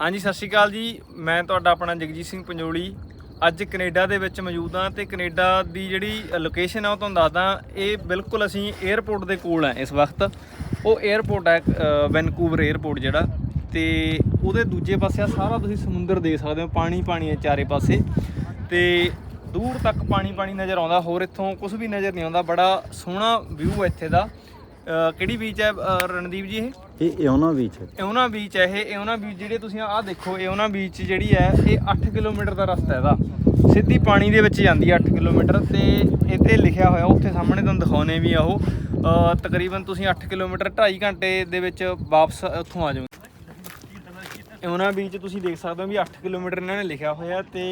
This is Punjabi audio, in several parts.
ਹਾਂਜੀ, ਸਤਿ ਸ਼੍ਰੀ ਅਕਾਲ ਜੀ। ਮੈਂ ਤੁਹਾਡਾ ਆਪਣਾ ਜਗਜੀਤ ਸਿੰਘ ਪੰਜੋਲੀ। ਅੱਜ ਕੈਨੇਡਾ ਦੇ ਵਿੱਚ ਮੌਜੂਦ ਹਾਂ ਤੇ ਕੈਨੇਡਾ ਦੀ ਜਿਹੜੀ ਲੋਕੇਸ਼ਨ ਆ ਉਹ ਤੁਹਾਨੂੰ ਦੱਸਦਾ ਇਹ ਬਿਲਕੁਲ ਅਸੀਂ 에어ਪੋਰਟ ਦੇ ਕੋਲ ਆ ਇਸ ਵਕਤ। ਉਹ 에어ਪੋਰਟ ਹੈ ਵੈਨਕੂਵਰ 에어ਪੋਰਟ ਜਿਹੜਾ। ਤੇ ਉਹਦੇ ਦੂਜੇ ਪਾਸੇ ਆ, ਸਾਰਾ ਤੁਸੀਂ ਸਮੁੰਦਰ ਦੇਖ ਸਕਦੇ ਹੋ, ਪਾਣੀ ਪਾਣੀ ਹੈ ਚਾਰੇ ਪਾਸੇ। ਤੇ ਦੂਰ ਤੱਕ ਪਾਣੀ ਪਾਣੀ ਨਜ਼ਰ ਆਉਂਦਾ, ਹੋਰ ਇੱਥੋਂ ਕੁਝ ਵੀ ਨਜ਼ਰ ਨਹੀਂ ਆਉਂਦਾ। ਬੜਾ ਸੋਹਣਾ ਵਿਊ ਹੈ ਇੱਥੇ ਦਾ। ਕਿਹੜੀ ਬੀਚ ਹੈ ਰਣਦੀਪ ਜੀ ਇਹ? ਇਹ ਇਓਨਾ ਬੀਚ ਹੈ। ਇਉਨਾ ਬੀਚ ਹੈ ਇਹ ਇਉਨਾ ਬੀਚ ਜਿਹੜੇ ਤੁਸੀਂ ਆਹ ਦੇਖੋ ਇਉਨਾ ਬੀਚ ਜਿਹੜੀ ਹੈ ਇਹ 8 ਕਿਲੋਮੀਟਰ ਦਾ ਰਸਤਾ ਹੈ ਇਹਦਾ। ਸਿੱਧੀ ਪਾਣੀ ਦੇ ਵਿੱਚ ਜਾਂਦੀ ਹੈ 8 ਕਿਲੋਮੀਟਰ ਤੇ ਇੱਥੇ ਲਿਖਿਆ ਹੋਇਆ ਉੱਥੇ ਸਾਹਮਣੇ ਤੁਹਾਨੂੰ ਦਿਖਾਉਣੇ ਵੀ ਆ ਉਹ। ਤਕਰੀਬਨ ਤੁਸੀਂ 8 ਕਿਲੋਮੀਟਰ 2.5 ਘੰਟੇ ਦੇ ਵਿੱਚ ਵਾਪਸ ਉੱਥੋਂ ਆ ਜਾਓਗੇ। ਇਉਨਾ ਬੀਚ ਤੁਸੀਂ ਦੇਖ ਸਕਦੇ ਹੋ ਵੀ 8 ਕਿਲੋਮੀਟਰ ਇਹਨਾਂ ਨੇ ਲਿਖਿਆ ਹੋਇਆ ਤੇ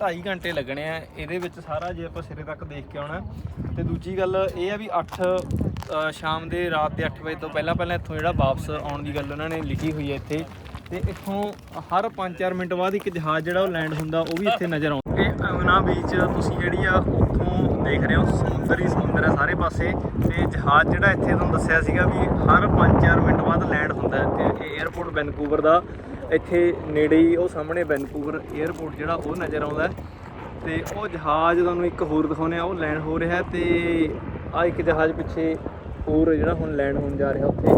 2.5 ਘੰਟੇ ਲੱਗਣੇ ਆ। ਇਹਦੇ ਵਿੱਚ ਸਾਰਾ ਜੇ ਆਪਾਂ ਸਿਰੇ ਤੱਕ ਦੇਖ ਕੇ ਆਉਣਾ। ਤੇ ਦੂਜੀ ਗੱਲ ਇਹ ਆ ਵੀ 8 ਸ਼ਾਮ ਦੇ ਰਾਤ ਦੇ 8 ਵਜੇ ਤੋਂ ਪਹਿਲਾਂ ਪਹਿਲਾਂ ਇੱਥੋਂ ਜਿਹੜਾ ਵਾਪਸ ਆਉਣ ਦੀ ਗੱਲ ਉਹਨਾਂ ਨੇ ਲਿਖੀ ਹੋਈ ਹੈ ਇੱਥੇ। ਤੇ ਇੱਥੋਂ ਹਰ 5-4 ਮਿੰਟ ਬਾਅਦ ਇੱਕ ਜਹਾਜ਼ ਜਿਹੜਾ ਉਹ ਲੈਂਡ ਹੁੰਦਾ, ਉਹ ਵੀ ਇੱਥੇ ਨਜ਼ਰ ਆਉਂਦਾ। ਇਹ ਇਉਨਾ ਬੀਚ ਤੁਸੀਂ ਜਿਹੜੀ ਆ, ਉੱਥੋਂ ਦੇਖ ਰਹੇ ਹੋ, ਸਮੁੰਦਰ ਹੀ ਸਮੁੰਦਰ ਹੈ ਸਾਰੇ ਪਾਸੇ। ਤੇ ਜਹਾਜ਼ ਜਿਹੜਾ ਇੱਥੇ ਤੁਹਾਨੂੰ ਦੱਸਿਆ ਸੀਗਾ ਵੀ ਹਰ 5-4 ਮਿੰਟ ਬਾਅਦ ਲੈਂਡ ਹੁੰਦਾ ਹੈ। ਤੇ ਇਹ 에ਅਰਪੋਰਟ ਵੈਨਕੂਵਰ ਦਾ ਇੱਥੇ ਨੇੜੇ ਹੀ ਉਹ ਸਾਹਮਣੇ ਵੈਨਕੂਵਰ 에ਅਰਪੋਰਟ ਜਿਹੜਾ ਉਹ ਨਜ਼ਰ ਆਉਂਦਾ ਹੈ। ਤੇ ਉਹ ਜਹਾਜ਼ ਤੁਹਾਨੂੰ ਇੱਕ ਹੋਰ ਦਿਖਾਉਨੇ ਆ ਉਹ ਲੈਂਡ ਹੋ ਰਿਹਾ ਹੈ ਤੇ ਆ ਇੱਕ ਜਹਾਜ਼ ਪਿੱਛੇ ਹੋਰ ਜਿਹੜਾ ਹੁਣ ਲੈਂਡ ਹੋਣ ਜਾ ਰਿਹਾ ਉੱਥੇ।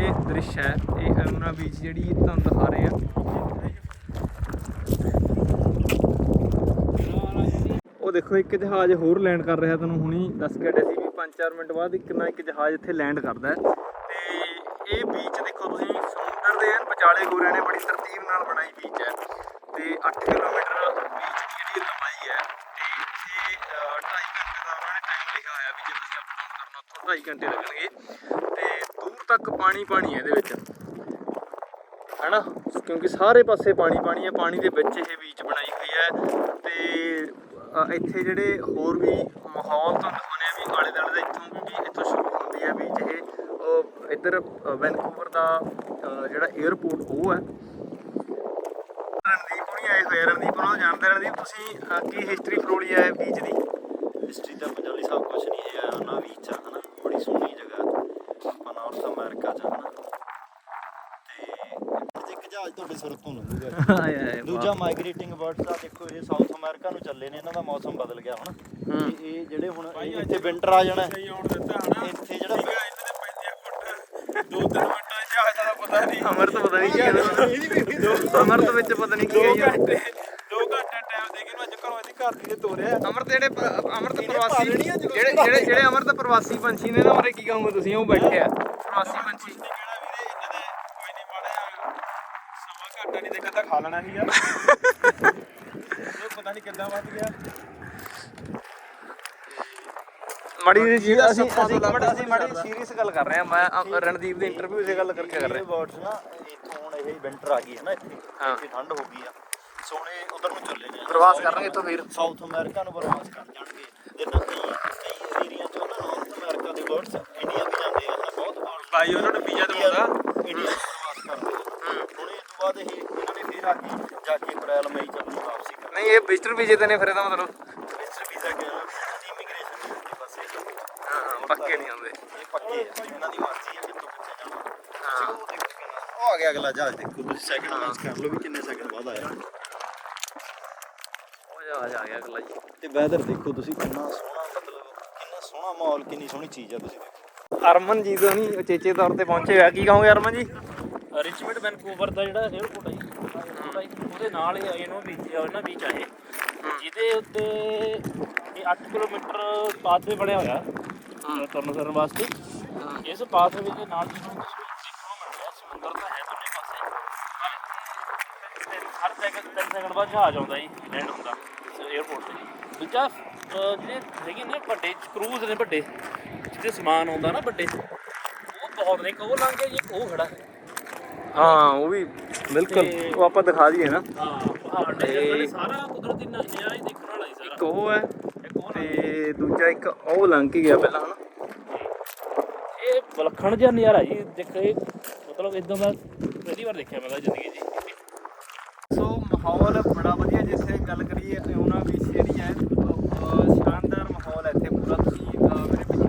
ਇਹ ਦ੍ਰਿਸ਼ ਹੈ, ਇਹ ਅਮਨਾ ਬੀਚ ਜਿਹੜੀ ਤੁਹਾਨੂੰ ਦਿਖਾ ਰਹੇ ਆ ਉਹ ਦੇਖੋ, ਇੱਕ ਜਹਾਜ਼ ਹੋਰ ਲੈਂਡ ਕਰ ਰਿਹਾ ਤੁਹਾਨੂੰ ਹੁਣੀ, ਦੱਸ ਕੇ ਹਟਿਆ ਸੀ ਵੀ 5-4 ਮਿੰਟ ਬਾਅਦ ਇੱਕ ਨਾ ਇੱਕ ਜਹਾਜ਼ ਇੱਥੇ ਲੈਂਡ ਕਰਦਾ ਹੈ ਤੇ ਇਹ ਬੀਚ ਦੇਖੋ ਤੁਸੀਂ ਸਮੁੰਦਰ ਦੇ ਐਨ ਵਿਚਾਲੇ ਗੋਰਿਆਂ ਨੇ ਬੜੀ ਤਰਤੀਬ ਨਾਲ ਬਣਾਈ ਬੀਚ ਹੈ ਤੇ 8 ਕਿਲੋਮੀਟਰ ਬੀਚ ਦੀ ਜਿਹੜੀ ਲੰਬਾਈ ਹੈ ਤੇ ਇੱਥੇ 2.5 ਘੰਟੇ ਦਾ ਉਹਨਾਂ ਨੇ ਟਾਈਮ ਲਿਖਿਆ ਹੋਇਆ ਵੀ ਜੇ ਤੁਸੀਂ ਅਪ ਕਰਨਾ ਉੱਥੋਂ 2.5 ਘੰਟੇ ਲੱਗਣਗੇ ਤੇ ਦੂਰ ਤੱਕ ਪਾਣੀ ਪਾਣੀ ਹੈ ਇਹਦੇ ਵਿੱਚ, ਹੈਨਾ? ਕਿਉਂਕਿ ਸਾਰੇ ਪਾਸੇ ਪਾਣੀ ਪਾਣੀ ਹੈ, ਪਾਣੀ ਦੇ ਵਿੱਚ ਇਹ ਬੀਚ ਬਣਾਈ ਹੋਈ ਹੈ ਤੇ ਇੱਥੇ ਜਿਹੜੇ ਹੋਰ ਵੀ ਮਾਹੌਲ ਤੁਹਾਨੂੰ ਦਿਖਾਉਂਦੇ ਆ ਵੀ ਆਲੇ ਦੁਆਲੇ ਦਾ ਇੱਥੋਂ ਕਿਉਂਕਿ ਇੱਥੋਂ ਸ਼ੁਰੂ ਹੁੰਦੀ ਹੈ ਬੀਚ ਇਹ ਇੱਧਰ ਵੈਨਕੂਵਰ ਦਾ ਜਿਹੜਾ 에ਅਰਪੋਰਟ ਉਹ ਹੈ। ਰਣਦੀਪ ਹੁਣੀ ਆਏ ਹੋਏ ਰਣਦੀਪ ਉਹਨਾਂ ਨੂੰ ਜਾਣਦੇ। ਰਣਦੀਪ ਤੁਸੀਂ ਕੀ ਹਿਸਟਰੀ ਫਰੋਲੀ ਹੈ ਬੀਚ ਦੀ? ਹਿਸਟਰੀ ਦਾ ਪੰਜਾਬੀ ਸਭ ਕੁਝ ਨਹੀਂ ਹੈ। ਇਓਨਾ ਬੀਚ ਆ ਹਨਾ ਬੜੀ ਸੋਹਣੀ ਜਗ੍ਹਾ ਆਪਾਂ ਨਾਰਥ ਅਮਰੀਕਾ ਚ ਹਨਾ ਤੇ ਇੱਕ ਜਹਾਜ਼ ਤੁਹਾਡੇ ਸਿਰ ਤੋਂ ਲੰਘੂਗਾ। ਦੂਜਾ ਮਾਈਗ੍ਰੇਟਿੰਗ ਬਰਡਸ ਆ ਦੇਖੋ ਇਹ ਸਾਊਥ ਅਮਰੀਕਾ ਨੂੰ ਚੱਲੇ ਨੇ। ਇਹਨਾਂ ਦਾ ਮੌਸਮ ਬਦਲ ਗਿਆ ਹੁਣ। ਇਹ ਜਿਹੜੇ ਹੁਣ ਇੱਥੇ ਵਿੰਟਰ ਆ ਜਾਣਾ। ਇੱਥੇ ਜਿਹੜਾ ਦੋ ਤਿੰਨ ਪਤਾ ਨਹੀਂ। ਅਮਰਤ ਪਤਾ ਨਹੀਂ ਕੀ ਕਹਿੰਦਾ। ਅਮਰਤ ਵਿੱਚ ਪਤਾ ਨਹੀਂ ਕੀ ਕਹੀ ਜਾਂਦੇ ਦੋ ਘੰਟੇ ਟਾਈਮ ਦੇ ਕੇ ਨੂੰ ਅੱਜ ਘਰੋਂ ਇਹਦੀ ਘਰ ਦੀ ਤੋਰਿਆ ਅਮਰਤ ਜਿਹੜੇ ਅਮਰਤ ਪ੍ਰਵਾਸੀ ਜਿਹੜੇ ਜਿਹੜੇ ਜਿਹੜੇ ਅਮਰਤ ਪ੍ਰਵਾਸੀ ਪੰਛੀ ਨੇ ਨਾ ਉਹਰੇ ਕੀ ਕਹੋਗੇ ਤੁਸੀਂ? ਉਹ ਬੈਠੇ ਆ। ਪ੍ਰਵਾਸੀ ਪੰਛੀ। ਘਾਟਾ ਨਹੀਂ ਦੇਖਦਾ ਖਾ ਲੈਣਾ ਸੀ ਯਾਰ ਉਹ ਪਤਾ ਨਹੀਂ ਕਿੱਦਾਂ ਵੱਧ ਗਿਆ। ਮੜੀ ਜੀ ਅਸੀਂ ਅਸੀਂ ਅਸੀਂ ਮੜੀ ਸੀਰੀਅਸ ਗੱਲ ਕਰ ਰਹੇ ਆ ਮੈਂ ਅ- ਰਣਦੀਪ ਦੇ ਇੰਟਰਵਿਊ 'ਤੇ ਗੱਲ ਕਰਕੇ ਕਰ ਰਿਹਾ। ਬਰਡਸ ਨਾ ਇੱਥੋਂ ਹੁਣ ਇਹ ਵਿੰਟਰ ਆ ਗਈ ਹੈ ਨਾ ਇੱਥੇ। ਹਾਂ। ਇੱਥੇ ਠੰਡ ਹੋ ਗਈ ਆ। ਸੋਹਣੇ ਉਧਰ ਨੂੰ ਚੱਲੇ ਨੇ ਪ੍ਰਵਾਸ ਕਰਨਗੇ ਇੱਥੋਂ ਫਿਰ। ਸਾਊਥ ਅਮਰੀਕਾ ਨੂੰ ਪ੍ਰਵਾਸ ਕਰ ਜਾਣਗੇ। ਜਿੱਦਾਂ ਕਈ ਕਈ ਏਰੀਆ ਚ ਉਹਨਾਂ ਨਾਰਥ ਅਮਰੀਕਾ ਦੇ ਬਰਡਸ ਇੰਡੀਆ ਵੀ ਜਾਂਦੇ ਆ। ਬਹੁਤ ਭਾਈ ਉਹਨਾਂ ਨੂੰ ਵੀਜ਼ਾ ਦਵਾਉਂਦਾ। ਇੰਡੀਆ ਨੂੰ ਪ੍ਰਵਾਸ ਕਰਦੇ ਹੁਣ ਇਹ ਤੋਂ ਬਾਅਦ ਇਹ ਇਹਨਾਂ ਨੇ ਫੇਰ ਆ ਕੇ ਜਾ ਕੇ ਅਪ੍ਰੈਲ ਮਈ ਚ ਆਪਣੀ ਵਾਪਸੀ ਕਰਨੀ ਨਹੀਂ ਇਹ ਵਿਜ਼ਟਰ ਵੀਜ਼ੇ ਤੇ ਨੇ ਫਿਰ ਇਹਦਾ ਮਤਲਬ ਵਿਜ਼ਟਰ ਵੀਜ਼ਾ ਕਹਿਣਾ ਇਮੀਗ੍ਰੇਸ਼ਨ ਦੇ ਪਾਸੇ ਹਾਂ ਪੱਕੇ ਨਹੀਂ ਆਉਂਦੇ ਇਹ ਪੱਕੇ ਆ ਇਹਨਾਂ ਦੀ ਮਰਜ਼ੀ ਆ ਕਿੱਥੋਂ ਕਿੱਥੇ ਜਾਣਾ ਤੁਸੀਂ ਉਹ ਦੇਖੋ ਕਿੰਨਾ ਉਹ ਆ ਗਿਆ ਅਗਲਾ ਜਹਾਜ਼ ਦੇਖੋ ਤੁਸੀਂ। ਸੈਕਿੰਡ ਅਨਾਉਂਸ ਕਰ ਲਓ ਵੀ ਕਿੰਨੇ ਸੈਕਿੰਡ ਬਾਅਦ ਆਇਆ। ਉਹ ਜਹਾਜ਼ ਆ ਗਿਆ ਅਗਲਾ ਜੀ। ਤੇ ਵੈਦਰ ਦੇਖੋ ਤੁਸੀਂ ਕਿੰਨਾ ਸੋਹਣਾ ਮਤਲਬ ਕਿੰਨਾ ਸੋਹਣਾ ਮਾਹੌਲ ਕਿੰਨੀ ਸੋਹਣੀ ਚੀਜ਼ ਆ ਤੁਸੀਂ ਦੇਖੋ। ਅਰਮਨ ਜੀ ਤੋਂ ਨਹੀਂ ਉਚੇਚੇ ਤੌਰ ਤੇ ਪਹੁੰਚੇ ਹੋਇਆ ਕੀ ਕਹੋਗੇ ਅਰਮਨ ਜੀ? ਰਿਚਮੰਡ ਵੈਨਕੂਵਰ ਦਾ ਜਿਹੜਾ 에ਅਰਪੋਰਟ ਹੈ ਜੀ, ਉਹਦਾ ਨਾਲ ਹੀ ਇਹਨੂੰ ਬੀਚ ਉਹਨਾਂ ਬੀਚ ਆ ਇਹ। ਜਿਹਦੇ ਉੱਤੇ ਇਹ 8 ਕਿਲੋਮੀਟਰ ਪਾਥਵੇ ਬਣਿਆ ਹੋਇਆ। ਤੁਰਨ ਫਿਰਨ ਵਾਸਤੇ। ਇਸ ਪਾਥਵੇ ਦੇ ਨਾਲ ਜਿਹਨੂੰ ਤੁਸੀਂ ਦੇਖਣ ਨੂੰ ਮਿਲ ਰਿਹਾ ਸਮੁੰਦਰ ਤਾਂ ਹੈ ਦੋਨੇ ਪਾਸੇ। ਪਰ ਇੱਥੇ ਹਰ ਤੇ ਤਿੰਨ ਸੈਕਿੰਡ ਬਾਅਦ ਜਹਾਜ਼ ਆਉਂਦਾ ਜੀ ਲੈਂਡ ਹੁੰਦਾ 에ਅਰਪੋਰਟ ਤੇ। ਦੂਜਾ ਅਹ ਜਿਹੜੇ ਹੈਗੇ ਨੇ ਵੱਡੇ ਕਰੂਜ਼ ਨੇ ਵੱਡੇ ਜਿਹਦੇ ਸਮਾਨ ਆਉਂਦਾ ਨਾ ਵੱਡੇ ਉਹ ਬਹੁਤ ਨੇ ਇੱਕ ਉਹ ਲੰਘ ਗਿਆ ਜੀ ਇੱਕ ਉਹ ਖੜਾ ਹੈ। ਉਹ ਵੀ ਬਿਲਕੁਲ ਤੇ- ਉਹ ਆਪਾਂ ਦਿਖਾ ਦਈਏ ਨਾ। ਹਾਂ ਪਹਾੜ ਜੰਗਲ ਨੇ ਸਾਰਾ ਕੁਦਰਤੀ ਨਜ਼ਾਰਾ ਹੀ ਦੇਖਣ ਵਾਲਾ ਹੀ ਸਾਰਾ। ਇੱਕ ਉਹ ਹੈ ਇੱਕ ਉਹ ਤੇ ਦੂਜਾ ਇੱਕ ਉਹ ਲੰਘ ਕੇ ਗਿਆ ਪਹਿਲਾਂ ਹਨਾ? ਵਿਲੱਖਣ ਜਿਹਾ ਨਜ਼ਾਰਾ ਜੀ, ਦੇਖੇ ਮਤਲਬ ਇਦਾਂ ਦਾ ਪਹਿਲੀ ਵਾਰ ਦੇਖਿਆ ਮੈਂ ਜ਼ਿੰਦਗੀ ਜੀ। ਸੋ ਮਾਹੌਲ ਬੜਾ ਵਧੀਆ ਜਿੱਥੇ ਗੱਲ ਕਰੀਏ ਉਹਨਾਂ ਵੀ ਜਿਹੜੀ ਹੈ ਸ਼ਾਨਦਾਰ ਮਾਹੌਲ ਹੈ ਇੱਥੇ ਪੂਰਾ। ਤੁਸੀਂ ਮੇਰੇ ਪਿੱਛੇ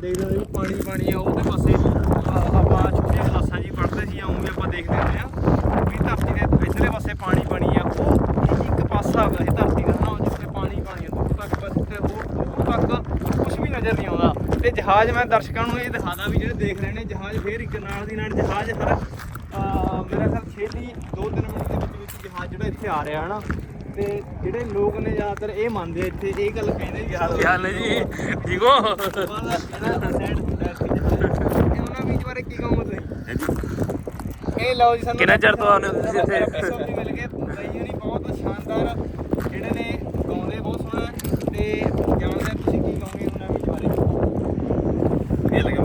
ਦੇਖਦੇ ਹੋ? ਪਾਣੀ ਪਾਣੀ ਆ ਉਹਦੇ ਪਾਸੇ ਜਹਾਜ਼ ਮੈਂ ਦਰਸ਼ਕਾਂ ਨੂੰ ਇਹ ਦਿਖਾਦਾ ਵੀ ਜਿਹੜੇ ਦੇਖ ਰਹੇ ਨੇ ਜਹਾਜ਼ ਫੇਰ ਇੱਕ ਨਾਲ ਦੀ ਨਾਲ ਜਹਾਜ਼ ਹਰ ਮੇਰਾ ਖਿਆਲ ਛੇਤੀ 2-3 ਮਿੰਟ ਦੇ ਵਿੱਚ ਵਿੱਚ ਜਹਾਜ਼ ਜਿਹੜਾ ਇੱਥੇ ਆ ਰਿਹਾ ਹਨਾ? ਤੇ ਜਿਹੜੇ ਲੋਕ ਨੇ ਜ਼ਿਆਦਾਤਰ ਇਹ ਮੰਨਦੇ ਇੱਥੇ ਇਹ ਗੱਲ ਕਹਿੰਦੇ ਹਾਲ ਹੈ ਜੀ ਠੀਕ ਹੋ? ਉਹਨਾਂ ਬੀਚ ਬਾਰੇ ਕੀ ਕਹੋਗੇ ਤੁਸੀਂ? ਇਹ ਲਓ ਜੀ ਸਾਨੂੰ ਕਿੰਨਾ ਚਿਰ ਤੋਂ ਆਉਂਦੇ ਹੋ ਤੁਸੀਂ ਇੱਥੇ? ਮਿਲ ਗਏ ਬਾਈ ਜੀ ਬਹੁਤ ਸ਼ਾਨਦਾਰ ਜਿਹੜੇ ਨੇ ਗਾਉਂਦੇ ਬਹੁਤ ਸੋਹਣਾ ਤੇ ਜਾਣਦੇ ਤੁਸੀਂ ਕੀ ਕਹੋਗੇ ਉਹਨਾਂ ਬੀਚ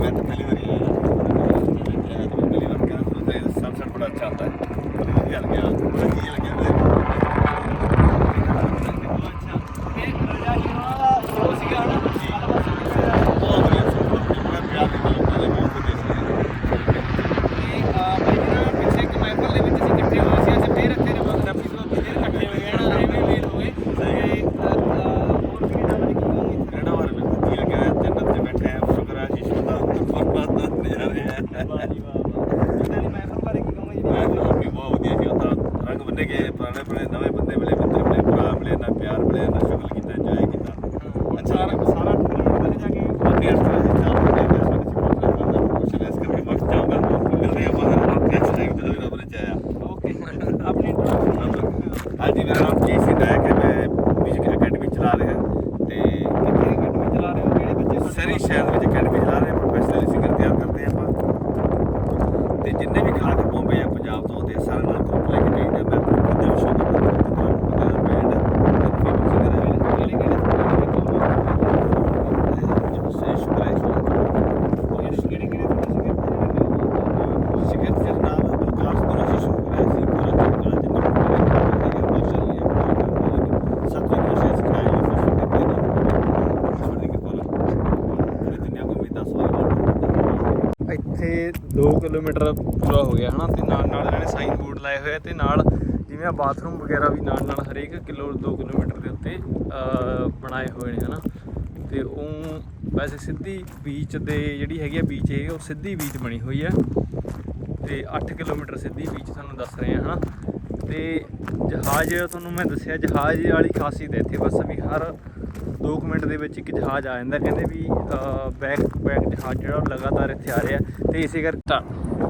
ਬਾਰੇ ਇਹ ਲੱਗਾ ਮੈਂ ਤਾਂ ਪਹਿਲੀ ਵਾਰੀ ਆਇਆ ਤਾਂ ਪਹਿਲੀ ਵਾਰ ਕਿਹਾ ਤੇ ਸਨਸੈਟ ਬੜਾ ਅੱਛਾ ਹੁੰਦਾ ਹੈ। ਵਧੀਆ ਲੱਗਿਆ। ਬੜਾ ਜੀ ਲੱਗਿਆ ਮੇਰੇ ਅੱਛਾ ਇਹ ਰਜਾਈ ਵਾਲਾ ਸ਼ੋਅ ਸੀਗਾ ਹਨਾ ਬਹੁਤ ਵਧੀਆ ਸੋਚ ਬੜਾ ਪਿਆਰ ਦੇ ਨਾਲ ਉਹਨਾਂ ਨੇ ਬਹੁਤ ਵਧੀਆ ਸੀ ਤੇ ਆ ਬਾਈ ਜੀ ਨਾਲ ਪਿੱਛੇ ਇੱਕ ਮਹਿਫਲ ਦੇ ਵਿੱਚ ਅਸੀਂ ਇਕੱਠੇ ਹੋਏ ਸੀ ਅਸੀਂ ਫੇਰ ਇੱਥੇ ਰਬ ਰੱਬੀ ਤੋਂ ਫੇਰ ਇਕੱਠੇ ਹੋ ਗਏ ਨਾ ਐਵੇਂ ਮੇਲ ਹੋ ਗਏ ਤੇ ਅ, ਅ, ਹੋਰ ਕਿਹੜਾ ਬਾਰੇ ਕੀ ਕਹੋਗੇ ਕਿਹੜਾ ਵਾਰ ਮੈਨੂੰ ਵਧੀਆ ਲੱਗਿਆ ਜੰਨਤ ਤੇ ਬੈਠੇ ਆ ਸ਼ੁਕਰ ਹੈ ਜੀ ਦਾ ਪਰਮਾਤਮਾ ਦਾ ਨਜ਼ਾਰੇ ਹੈ ਵਾਹ ਜੀ ਵਾਹ ਵਾਹ ਇਹਨਾਂ ਦੀ ਮਹਿਫਲ ਬਾਰੇ ਕੀ ਕਹੋਗੇ ਮੈਂ ਜੀ ਤਾਂ ਵੀ ਬਹੁਤ ਵਧੀਆ ਸੀ ਉਦਾਂ ਰੰਗ ਬੰਨੇ ਗਏ ਪੁਰਾਣੇ ਪੁਰਾਣੇ ਨਵੇਂ ਬੰਦੇ ਮਿਲੇ ਮਿੱਤਰ ਮਿਲੇ ਭਰਾ ਮਿਲੇ ਨਾ ਪਿਆਰ ਮਿਲਿਆ ਨਾ ਸ਼ੁਗਲ ਕੀਤਾ ਇੰਜੋਏ ਕੀਤਾ ਸਾਰਾ ਸਾਰਾ ਟੂਰਨਾਮੈਂਟ ਜਾ ਕੇ ਵਧੀਆ ਸਟੋਰੀ ਸੀ ਚਾਹ ਪੀਣੇ ਦਾ ਸਾਡੇ ਸੀ ਬਹੁਤ ਲੱਗਦਾ ਕੁਛ ਲੈਸ ਕਰਕੇ ਮੱਕ ਜਾਊਗਾ ਮਿਲਦੇ ਆਪਾਂ ਹਰ ਨੈਕਸਟ ਟਾਈਮ ਜਦੋਂ ਵੀ ਰੱਬ ਨੇ ਚਾਹਿਆ ਓਕੇ ਆਪਣੀ introduction ਹਾਂਜੀ ਮੇਰਾ ਨਾਮ ਜੀ ਸਿੰਘ ਹੈ ਕਿ ਮੈਂ ਮਿਊਜ਼ਿਕ ਅਕੈਡਮੀ ਚਲਾ ਰਿਹਾ ਤੇ ਕਿੱਥੇ ਅਕੈਡਮੀ ਚਲਾ ਰਹੇ ਹੋ ਕਿਹੜੇ ਬੱਚੇ ਸਰੀ ਸ਼ਹਿਰ ਵਿੱਚ ਅਕੈਡਮੀ ਚਲਾ ਰਹੇ ਪ੍ਰੋਫੈਸ਼ਨਲ ਸਿੰਗਰ ਤਿਆਰ ਕਰਦੇ ਹਾਂ ਆਪਾਂ ਤੇ ਜਿੰਨੇ ਵੀ ਕਲਾਕਾਰ ਬੰਬੇ ਆ ਪੰਜਾਬ ਤੋਂ ਆਉਂਦੇ ਆ ਸਾਰੇ ਨਾਲ ਗਰੁੱਪ ਲੈ ਕੇ ਜਾਈਦਾ ਮੈਂ ਆਪਣੇ ਖੁਦ ਦੇ ਵੀ ਸ਼ੌਕ ਕਰਦਾ ਹਾਂ ਬੰਦੇ ਦਾ ਬੈਂਡ ਤੇ ਫੇਮਸ ਸਿੰਗਰ ਹੈ ਕਿਹੜੇ ਕਿਹੜੇ ਸਕੂਲ ਜੋ ਸੇ ਸ਼ੁਕਰ ਹੈ ਕਿਹੜੇ ਕਿਹੜੇ ਤੁਸੀਂ ਸਿਗਰਟ ਦਾ ਨਾਮ ਹੈ ਪ੍ਰਕਾਸ਼ ਦੋਸ਼ੀ ਸ਼ੁਕਰ ਹੈ ਸੀ ਕੋਲਾ ਚੰਗਾ ਜਿੰਨਾ ਵੀ ਮਾਸ਼ਾਅੱਲਾ ਇਹ ਸਤਿ ਨਸ਼ੇ ਸਿਖਾਇਆ ਹੈ ਫਿਰ ਦੇ ਨਾ ਈਸ਼ਵਰ ਦੀ ਕਿਰਪਾ ਨਾਲ ਪੂਰੀ ਦੁਨੀਆ ਕੋ ਵੀ 10 ਵਾਰੀ ਵਾਰ ਇੱਥੇ 2 ਕਿਲੋਮੀਟਰ ਪੂਰਾ ਹੋ ਗਿਆ ਹਨਾ, ਤੇ ਨਾਲ ਨਾਲ ਇਹਨਾਂ ਨੇ ਸਾਈਨ ਬੋਰਡ ਲਾਏ ਹੋਏ ਆ ਤੇ ਨਾਲ ਜਿਵੇਂ ਆ ਬਾਥਰੂਮ ਵਗੈਰਾ ਵੀ ਨਾਲ ਨਾਲ ਹਰੇਕ ਕਿਲੋ 2 ਕਿਲੋਮੀਟਰ ਦੇ ਉੱਤੇ ਬਣਾਏ ਹੋਏ ਨੇ ਹਨਾ। ਤੇ ਉਹ ਵੈਸੇ ਸਿੱਧੀ ਬੀਚ ਦੇ ਜਿਹੜੀ ਹੈਗੀ ਆ ਬੀਚ ਇਹ, ਉਹ ਸਿੱਧੀ ਬੀਚ ਬਣੀ ਹੋਈ ਆ। ਤੇ 8 ਕਿਲੋਮੀਟਰ ਸਿੱਧੀ ਬੀਚ ਤੁਹਾਨੂੰ ਦੱਸ ਰਹੇ ਆ ਹਨਾ। ਤੇ ਜਹਾਜ਼, ਤੁਹਾਨੂੰ ਮੈਂ ਦੱਸਿਆ ਜਹਾਜ਼ ਵਾਲੀ ਖਾਸੀਅਤ ਹੈ ਇੱਥੇ ਬਸ ਵੀ ਹਰ 2 ਮਿੰਟ ਦੇ ਵਿੱਚ ਇੱਕ ਜਹਾਜ਼ ਆ ਜਾਂਦਾ ਕਹਿੰਦੇ ਵੀ ਬੈਕ ਟੂ ਬੈਕ ਜਹਾਜ਼ ਜਿਹੜਾ ਉਹ ਲਗਾਤਾਰ ਇੱਥੇ ਆ ਰਿਹਾ ਤੇ ਇਸੇ ਕਰਕੇ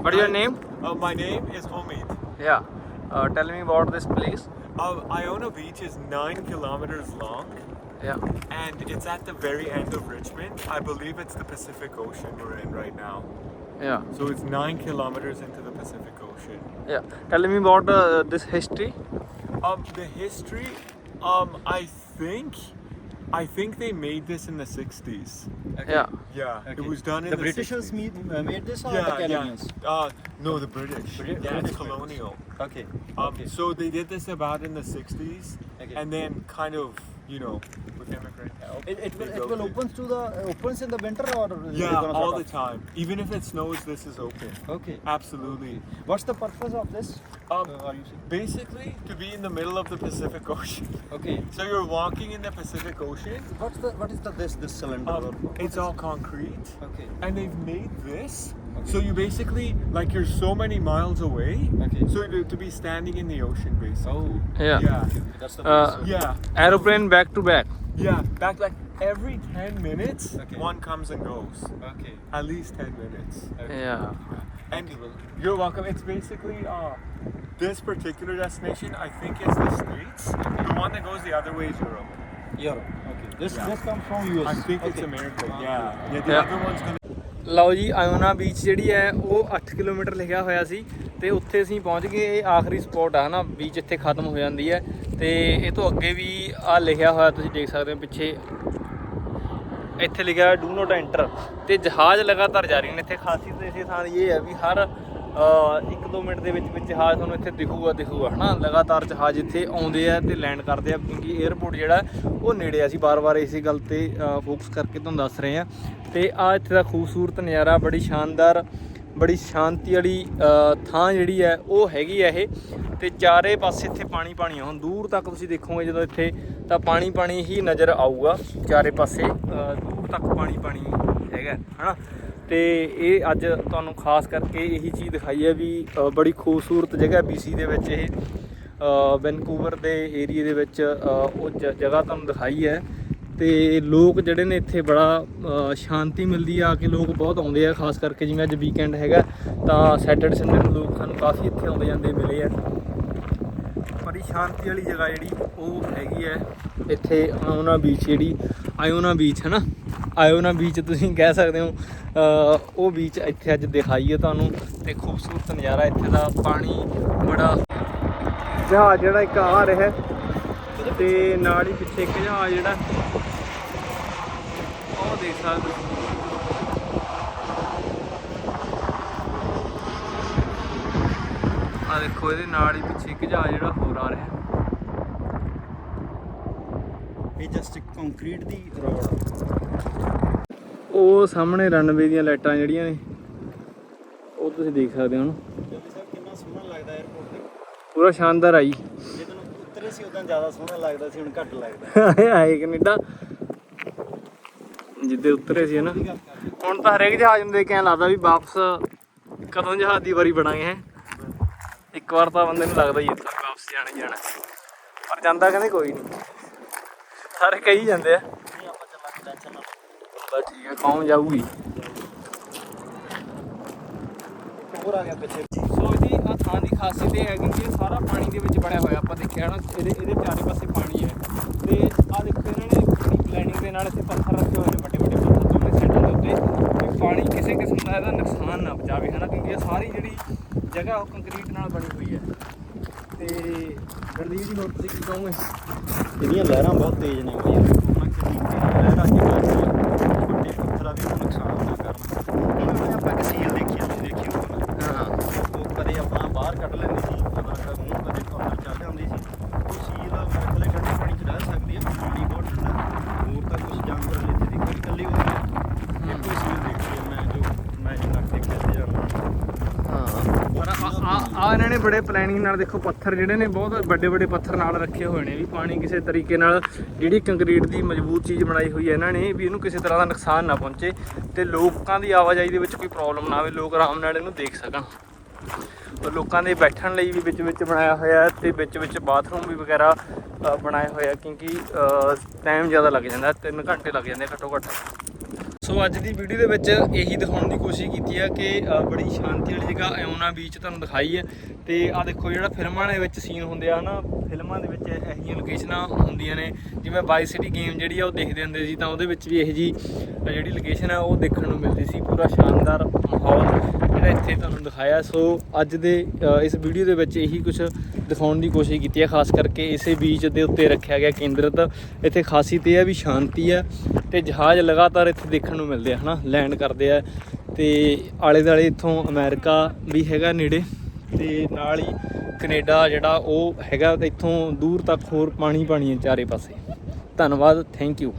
what your name Uh, my name is Omid. Yeah tell me about this place Uh, Iona Beach is nine kilometers long, ਯਾ and it's at the very end of Richmond. I believe it's the Pacific Ocean we're in right now. ਯਾ So it's nine kilometers into the Pacific Ocean. Yeah tell me about this history Um, the history, um, I think, I think they made this in the 60s. ਯਾ Yeah, it was done in The the, Britishers 60s. made, uh, made this or Yeah, the Canadians? yeah. Uh, no, the British. British- yeah, it's colonial. Okay. Um, okay. So they did this about in the 60s, Okay. and then kind of, you know, with immigrant help. It, it will it will opens to the uh, opens in the winter or Yeah, all the time. Even if it snows, this is open. Okay. Absolutely. What's the purpose of this? Um, Uh, basically, to be in the middle of the Pacific Ocean. Okay. So you're walking in the Pacific Ocean. What's the what is the this this cylinder? Um, it's all concrete, Okay. and they've made this. So you basically like you're so many miles away. Okay. So to, be standing in the ocean, basically. Oh. Yeah. Yeah. That's the uh, yeah. Aeroplane back to back. Yeah, back like every 10 minutes okay. one comes and goes okay at least 10 minutes okay. yeah and you're welcome it's basically uh, this particular destination i think is the states the one that goes the other way is europe europe okay this yeah. this comes from us i think it's america yeah yeah the yeah. other one's gonna ਲਓ ਜੀ ਆਇਓਨਾ ਬੀਚ ਜਿਹੜੀ ਹੈ, ਉਹ 8 ਕਿਲੋਮੀਟਰ ਲਿਖਿਆ ਹੋਇਆ ਸੀ ਤੇ ਉੱਥੇ ਅਸੀਂ ਪਹੁੰਚ ਗਏ। ਇਹ ਆਖਰੀ ਸਪੌਟ ਆ ਨਾ ਬੀਚ ਇੱਥੇ ਖਤਮ ਹੋ ਜਾਂਦੀ ਹੈ। ਤੇ ਇਹ ਤੋਂ ਅੱਗੇ ਵੀ ਆ ਲਿਖਿਆ ਹੋਇਆ, ਤੁਸੀਂ ਦੇਖ ਸਕਦੇ ਹੋ ਪਿੱਛੇ। ਇੱਥੇ ਲਿਖਿਆ ਡੂ ਨੋਟ ਐਂਟਰ ਤੇ ਜਹਾਜ਼ ਲਗਾਤਾਰ ਜਾਰੀ ਨੇ। ਇੱਥੇ ਖਾਸੀਅਤ ਇਸੇ ਥਾਂ ਦੀ ਇਹ ਹੈ ਵੀ ਹਰ 1-2 ਮਿੰਟ ਦੇ ਵਿੱਚ ਵਿੱਚ ਜਹਾਜ਼ ਤੁਹਾਨੂੰ ਇੱਥੇ ਦਿਖੂਗਾ ਦਿਖੂਗਾ, ਹਨਾ? ਲਗਾਤਾਰ ਜਹਾਜ਼ ਇੱਥੇ ਆਉਂਦੇ ਆ ਤੇ ਲੈਂਡ ਕਰਦੇ ਆ, ਕਿਉਂਕਿ 에ਅਰਪੋਰਟ ਜਿਹੜਾ ਉਹ ਨੇੜੇ ਆ। ਅਸੀਂ ਬਾਰ-ਬਾਰ ਇਸੇ ਗੱਲ ਤੇ ਫੋਕਸ ਕਰਕੇ ਤੁਹਾਨੂੰ ਦੱਸ ਰਹੇ ਆ। ਤੇ ਆ ਇੱਥੇ ਦਾ ਖੂਬਸੂਰਤ ਨਜ਼ਾਰਾ, ਬੜੀ ਸ਼ਾਨਦਾਰ, ਬੜੀ ਸ਼ਾਂਤੀ ਵਾਲੀ ਥਾਂ ਜਿਹੜੀ ਹੈ, ਉਹ ਹੈਗੀ ਹੈ ਇਹ। ਤੇ ਚਾਰੇ ਪਾਸੇ ਇੱਥੇ ਪਾਣੀ ਪਾਣੀ ਆ। ਹੁਣ ਦੂਰ ਤੱਕ ਤੁਸੀਂ ਦੇਖੋਗੇ, ਜਦੋਂ ਇੱਥੇ ਤਾਂ ਪਾਣੀ ਪਾਣੀ ਹੀ ਨਜ਼ਰ ਆਊਗਾ। ਚਾਰੇ ਪਾਸੇ ਦੂਰ ਤੱਕ ਪਾਣੀ ਪਾਣੀ ਹੈਗਾ, ਹਨਾ? ਤੇ ਇਹ ਅੱਜ ਤੁਹਾਨੂੰ ਖਾਸ ਕਰਕੇ ਇਹੀ ਚੀਜ਼ ਦਿਖਾਈ ਹੈ ਵੀ ਬੜੀ ਖੂਬਸੂਰਤ ਜਗ੍ਹਾ BC ਦੇ ਵਿੱਚ ਇਹ ਵੈਨਕੂਵਰ ਦੇ ਏਰੀਏ ਦੇ ਵਿੱਚ ਉਹ ਜ- ਜਗ੍ਹਾ ਤੁਹਾਨੂੰ ਦਿਖਾਈ ਹੈ। ਤੇ ਲੋਕ ਜਿਹੜੇ ਨੇ ਇੱਥੇ ਬੜਾ ਸ਼ਾਂਤੀ ਮਿਲਦੀ ਆ ਕਿ ਲੋਕ ਬਹੁਤ ਆਉਂਦੇ ਆ, ਖਾਸ ਕਰਕੇ ਜਿਵੇਂ ਅੱਜ ਵੀਕਐਂਡ ਹੈਗਾ, ਤਾਂ ਸੈਟਰਡੇ ਸੰਡੇ ਨੂੰ ਲੋਕ ਸਾਨੂੰ ਕਾਫੀ ਇੱਥੇ ਆਉਂਦੇ ਜਾਂਦੇ ਮਿਲੇ ਆ। ਬੜੀ ਸ਼ਾਂਤੀ ਵਾਲੀ ਜਗ੍ਹਾ ਜਿਹੜੀ, ਉਹ ਹੈਗੀ ਹੈ। ਇੱਥੇ ਆਇਓਨਾ ਬੀਚ ਜਿਹੜੀ, ਆਇਓਨਾ ਬੀਚ ਹੈ ਨਾ? ਆਇਓਨਾ ਬੀਚ ਤੁਸੀਂ ਕਹਿ ਸਕਦੇ ਹੋ ਉਹ ਬੀਚ ਇੱਥੇ ਅੱਜ ਦਿਖਾਈ ਹੈ ਤੁਹਾਨੂੰ ਤੇ ਖੂਬਸੂਰਤ ਨਜ਼ਾਰਾ ਇੱਥੇ ਦਾ ਪਾਣੀ ਬੜਾ ਜਹਾਜ਼ ਜਿਹੜਾ ਇੱਕ ਆ ਰਿਹਾ ਹੈ ਤੇ ਨਾਲ ਹੀ ਪਿੱਛੇ ਇੱਕ ਜਹਾਜ਼ ਜਿਹੜਾ। ਉਹ ਦੇਖ ਸਕਦੇ ਹੋ। ਆ ਦੇਖੋ, ਇਹਦੇ ਨਾਲ ਹੀ ਪਿੱਛੇ ਇੱਕ ਜਹਾਜ਼ ਜਿਹੜਾ ਆ ਰਿਹਾ ਇਹ ਜਸਟ ਕੰਕਰੀਟ ਦੀ ਰੋਡ ਉਹ ਸਾਹਮਣੇ ਰਨਵੇ ਦੀਆਂ ਲਾਈਟਾਂ ਜਿਹੜੀਆਂ ਨੇ ਉਹ ਤੁਸੀਂ ਦੇਖ ਸਕਦੇ ਹੋ ਹੁਣ ਜਲਦੀ ਸਾਹਿਬ ਕਿੰਨਾ ਸੋਹਣਾ ਲੱਗਦਾ 에어ਪੋਰਟ ਤੇ। ਪੂਰਾ ਸ਼ਾਨਦਾਰ ਆਈ ਜਦੋਂ ਉੱਤਰੇ ਸੀ ਉਦੋਂ ਜ਼ਿਆਦਾ ਸੋਹਣਾ ਲੱਗਦਾ ਸੀ ਹੁਣ ਘੱਟ ਲੱਗਦਾ। ਆਏ ਕੈਨੇਡਾ। ਜਿੱਦੇ ਉਤਰੇ ਸੀ ਨਾ ਹੁਣ ਤਾਂ ਹਰੇਕ ਜਹਾਜ਼ ਨੂੰ ਦੇਖ ਕੇ ਐਂ ਲੱਗਦਾ ਵੀ ਵਾਪਸ ਕਦੋਂ ਜਹਾਜ਼ ਦੀ ਵਾਰੀ ਬਣਾਂਗੇ ਹੈ। ਇੱਕ ਵਾਰ ਤਾਂ ਬੰਦੇ ਨੂੰ ਲੱਗਦਾ ਹੀ ਇੱਥੇ ਵਾਪਸ ਜਾਣਾ ਜਾਣਾ। ਪਰ ਜਾਂਦਾ ਕਹਿੰਦੇ ਕੋਈ ਨਹੀਂ ਸਾਰੇ ਕਹੀ ਜਾਂਦੇ ਆ। ਬਸ ਠੀਕ ਹੈ ਕੌਮ ਜਾਊਗੀ? ਹੋਰ ਆ ਗਿਆ ਪਿੱਛੇ। ਸੋ ਇਹਦੀ ਆ ਥਾਂ ਦੀ ਖਾਸੀਅਤ ਇਹ ਹੈਗੀ ਕਿ ਇਹ ਸਾਰਾ ਪਾਣੀ ਦੇ ਵਿੱਚ ਬਣਿਆ ਹੋਇਆ ਆਪਾਂ ਦੇਖਿਆ ਨਾ, ਇਹਦੇ ਇਹਦੇ ਚਾਰੇ ਪਾਸੇ ਪਾਣੀ ਹੈ। ਤੇ ਆ ਦੇਖੋ ਇਹਨਾਂ ਨੇ ਬੜੀ ਪਲੈਨਿੰਗ ਦੇ ਨਾਲ ਇੱਥੇ ਪੱਥਰ ਰੱਖੇ ਹੋਏ ਨੇ, ਵੱਡੇ ਵੱਡੇ ਪੱਥਰ ਦੋਵੇਂ ਸਾਈਡਾਂ ਦੇ ਉੱਤੇ। ਵੀ ਪਾਣੀ ਕਿਸੇ ਕਿਸਮ ਦਾ ਇਹਦਾ ਨੁਕਸਾਨ ਨਾ ਪਹੁੰਚਾਵੇ, ਹਨਾ? ਕਿਉਂਕਿ ਇਹ ਸਾਰੀ ਜਿਹੜੀ ਜਗ੍ਹਾ ਉਹ ਕੰਕਰੀਟ ਨਾਲ ਬਣੀ ਹੋਈ ਹੈ। ਤੇ ਗਰਦੀਪ ਜੀ ਹੋਰ ਤੁਸੀਂ ਕੀ ਕਹੋਗੇ ਇਹਦੀਆਂ ਲਹਿਰਾਂ ਬਹੁਤ ਤੇਜ਼ ਨੇ। ਬਈ ਉਹਨਾਂ ਕਿੰਨੀ ਤੇਜ਼ ਲਹਿਰ ਆ ਕੇ ਜਾਂਦੀ ਹੈ ਵੱਡੇ ਪੱਥਰਾਂ ਵੀ ਉਹਨੂੰ ਨੁਕਸਾਨ ਨਾ ਕਰਨ ਉਹਨਾਂ ਆਪਾਂ ਇੱਕ ਸੀਲ ਦੇਖੀ ਹੁੰਦੀ ਦੇਖੀ ਹੋਊਗੀ ਹਾਂ ਉਹ ਕਦੇ ਆਪਣਾ ਬਾਹਰ ਕੱਢ ਲੈਂਦੀ ਸੀ ਕਦੇ ਮੂੰਹ ਕਦੇ ਅੰਦਰ ਚੱਲ ਜਾਂਦੀ ਸੀ ਉਹ ਸੀਲ ਮੇਰੇ ਕੋਲੇ ਠੰਡੇ ਪਾਣੀ 'ਚ ਰਹਿ ਸਕਦੀ ਹੈ ਪਾਣੀ ਬਹੁਤ ਠੰਡਾ ਹੋਰ ਤਾਂ ਕੁਝ ਜਾਨਵਰ ਨੇ ਇੱਥੇ ਦੇਖੋ ਇਕੱਲੀ ਹੁੰਦੀ ਹੈ ਇੱਕੋ ਹੀ ਸੀਲ ਦੇਖੀ ਹੈ ਮੈਂ ਜੋ ਮੈਂ ਜਿੰਨਾ ਕੁ ਦੇਖਿਆ ਤੇ ਜਾਨਵਰ ਹਾਂ ਪਰ ਆ ਆ- ਆ ਇਹਨਾਂ ਬੜੇ ਪਲੈਨਿੰਗ ਨਾਲ ਦੇਖੋ ਪੱਥਰ ਜਿਹੜੇ ਨੇ ਬਹੁਤ ਵੱਡੇ ਵੱਡੇ ਪੱਥਰ ਨਾਲ ਰੱਖੇ ਹੋਏ ਨੇ ਵੀ ਪਾਣੀ ਕਿਸੇ ਤਰੀਕੇ ਨਾਲ ਜਿਹੜੀ ਕੰਕਰੀਟ ਦੀ ਮਜ਼ਬੂਤ ਚੀਜ਼ ਬਣਾਈ ਹੋਈ ਹੈ ਇਹਨਾਂ ਨੇ ਵੀ ਇਹਨੂੰ ਕਿਸੇ ਤਰ੍ਹਾਂ ਦਾ ਨੁਕਸਾਨ ਨਾ ਪਹੁੰਚੇ ਤੇ ਲੋਕਾਂ ਦੀ ਆਵਾਜਾਈ ਦੇ ਵਿੱਚ ਕੋਈ ਪ੍ਰੋਬਲਮ ਨਾ ਆਵੇ ਲੋਕ ਆਰਾਮ ਨਾਲ ਇਹਨੂੰ ਦੇਖ ਸਕਣ। ਔਰ ਲੋਕਾਂ ਦੇ ਬੈਠਣ ਲਈ ਵੀ ਵਿੱਚ ਵਿੱਚ ਬਣਾਇਆ ਹੋਇਆ ਹੈ ਤੇ ਵਿੱਚ ਵਿੱਚ ਬਾਥਰੂਮ ਵੀ ਵਗੈਰਾ ਅ, ਬਣਾਏ ਹੋਏ ਆ ਕਿਉਂਕਿ ਟਾਈਮ ਜ਼ਿਆਦਾ ਲੱਗ ਜਾਂਦਾ 3 ਘੰਟੇ ਲੱਗ ਜਾਂਦੇ ਘੱਟੋ ਘੱਟ। ਸੋ ਅੱਜ ਦੀ ਵੀਡੀਓ ਦੇ ਵਿੱਚ ਇਹੀ ਦਿਖਾਉਣ ਦੀ ਕੋਸ਼ਿਸ਼ ਕੀਤੀ ਆ ਕਿ ਬੜੀ ਸ਼ਾਂਤੀ ਵਾਲੀ ਜਗ੍ਹਾ ਐਉਨਾ ਬੀਚ ਤੁਹਾਨੂੰ ਦਿਖਾਈ ਹੈ ਤੇ ਆ ਦੇਖੋ ਜਿਹੜਾ ਫਿਲਮਾਂ ਦੇ ਵਿੱਚ ਸੀਨ ਹੁੰਦੇ ਆ ਨਾ, ਫਿਲਮਾਂ ਦੇ ਵਿੱਚ ਇਹੋ ਜਿਹੀਆਂ ਲੋਕੇਸ਼ਨਾਂ ਹੁੰਦੀਆਂ ਨੇ। ਜਿਵੇਂ ਬਾਈ ਸਿਟੀ ਗੇਮ ਜਿਹੜੀ ਆ, ਉਹ ਦੇਖਦੇ ਹੁੰਦੇ ਸੀ, ਤਾਂ ਉਹਦੇ ਵਿੱਚ ਵੀ ਇਹੋ ਜੀ ਜਿਹੜੀ ਲੋਕੇਸ਼ਨ ਆ, ਉਹ ਦੇਖਣ ਨੂੰ ਮਿਲਦੀ ਸੀ। ਪੂਰਾ ਸ਼ਾਨਦਾਰ ਮਾਹੌਲ ਜਿਹੜਾ ਇੱਥੇ ਤੁਹਾਨੂੰ ਦਿਖਾਇਆ। ਸੋ ਅੱਜ ਦੇ ਇਸ ਵੀਡੀਓ ਦੇ ਵਿੱਚ ਇਹੀ ਕੁਝ ਦਿਖਾਉਣ ਦੀ ਕੋਸ਼ਿਸ਼ ਕੀਤੀ ਹੈ, ਖਾਸ ਕਰਕੇ ਇਸੇ ਬੀਚ ਦੇ ਉੱਤੇ ਰੱਖਿਆ ਗਿਆ ਕੇਂਦਰਿਤ। ਇੱਥੇ ਖਾਸੀਅਤ ਇਹ ਹੈ ਵੀ ਸ਼ਾਂਤੀ ਹੈ ਤੇ ਜਹਾਜ਼ ਲਗਾਤਾਰ ਇੱਥੇ ਦੇਖਣ ਨੂੰ ਮਿਲਦੇ ਆ, ਹਨਾ, ਲੈਂਡ ਕਰਦੇ ਆ। ਤੇ ਆਲੇ ਦਾਲੇ ਇੱਥੋਂ ਅਮਰੀਕਾ ਵੀ ਹੈਗਾ ਨੇੜੇ ਤੇ ਨਾਲ ਹੀ ਕੈਨੇਡਾ ਜਿਹੜਾ ਉਹ ਹੈਗਾ, ਤੇ ਇੱਥੋਂ ਦੂਰ ਤੱਕ ਹੋਰ ਪਾਣੀ ਪਾਣੀ ਹੈ ਚਾਰੇ ਪਾਸੇ। ਧੰਨਵਾਦ, ਥੈਂਕ ਯੂ।